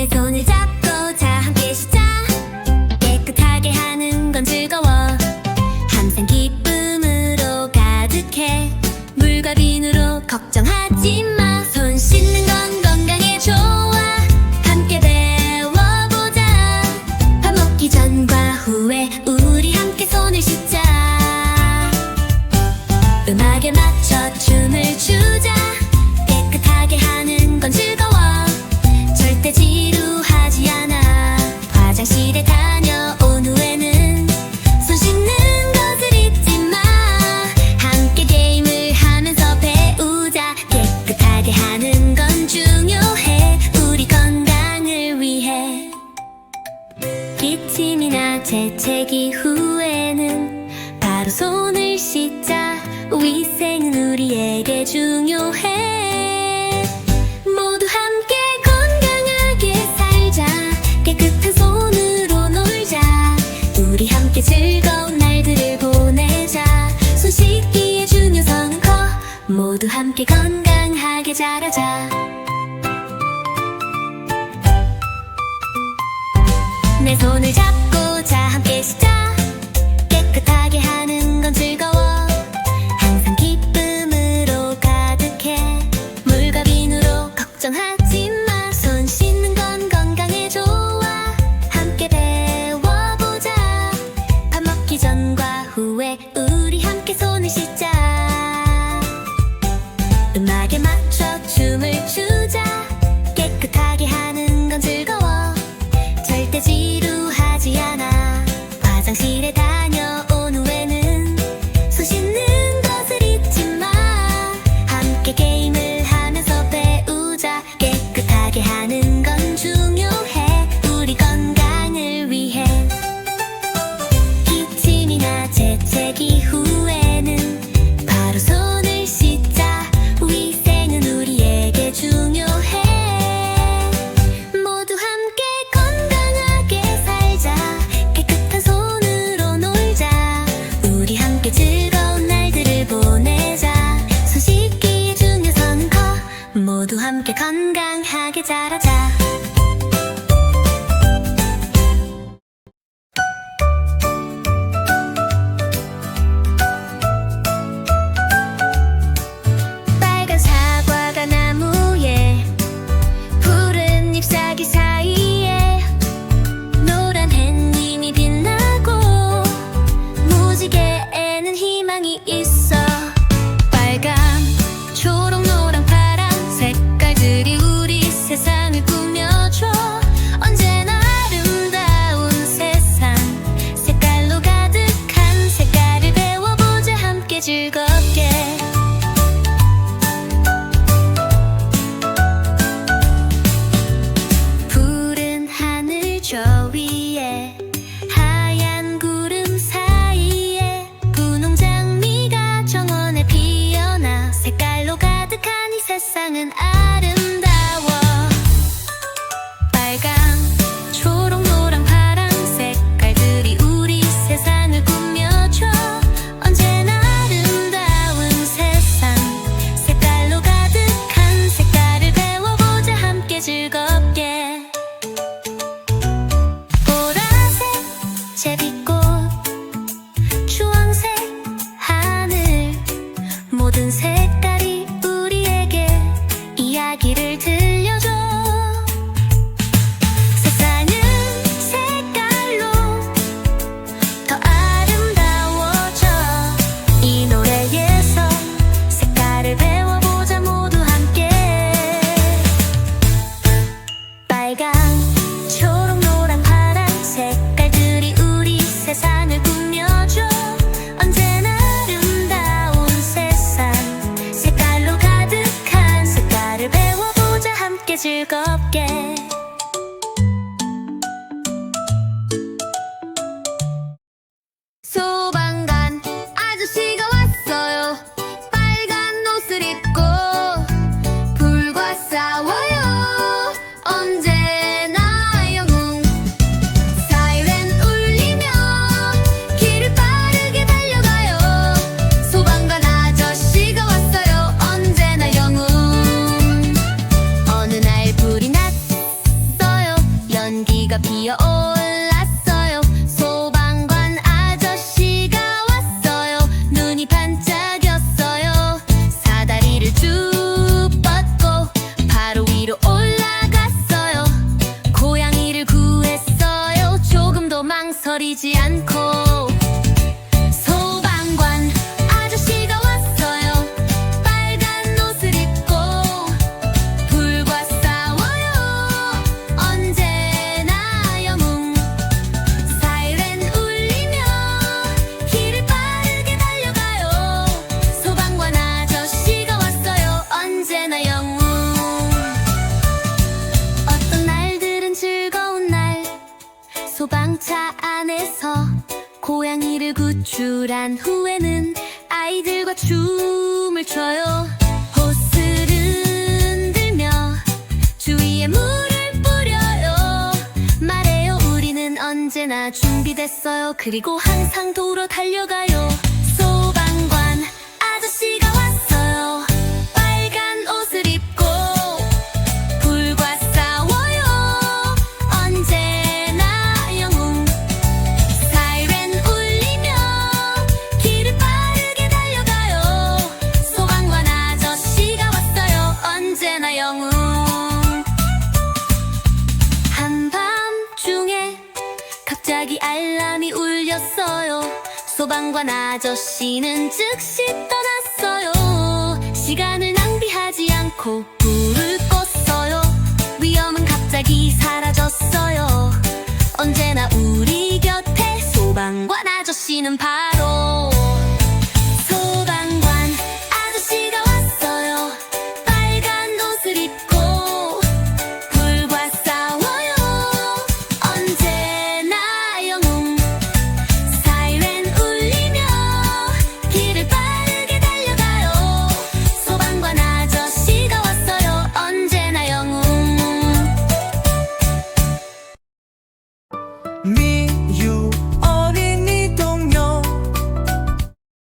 내 손을 잡 재채 기후에는 바로 손을 씻자. 위생은 우리에게 중요해. 모두 함께 건강하게 살자. 깨끗한 손으로 놀자. 우리 함께 즐거운 날들을 보내자. 손 씻기의 중요성은 커 모두 함께 건강하게 자라자. 내 손을 さ知れた 은 아름다워. 빨강 초록 노랑 파랑 색깔들이 우리 세상을 꾸며줘. 언제나 아름다운 세상. 색깔로 가득한 색깔을 배워보자. 함께 즐겁게. 보라색 제비꽃 주황색 하늘. 모든 색깔 이야기를 들 magic 망설이지 않고 차 안에서 고양이를 구출한 후에는 아이들과 춤을 춰요. 호스를 흔들며 주위에 물을 뿌려요. 말해요 우리는 언제나 준비됐어요. 그리고 항상 도로 달려가요 언제나 영웅. 한밤중에 갑자기 알람이 울렸어요. 소방관 아저씨는 즉시 떠났어요. 시간을 낭비하지 않고 불을 껐어요. 위험은 갑자기 사라졌어요. 언제나 우리 곁에 소방관 아저씨는 바로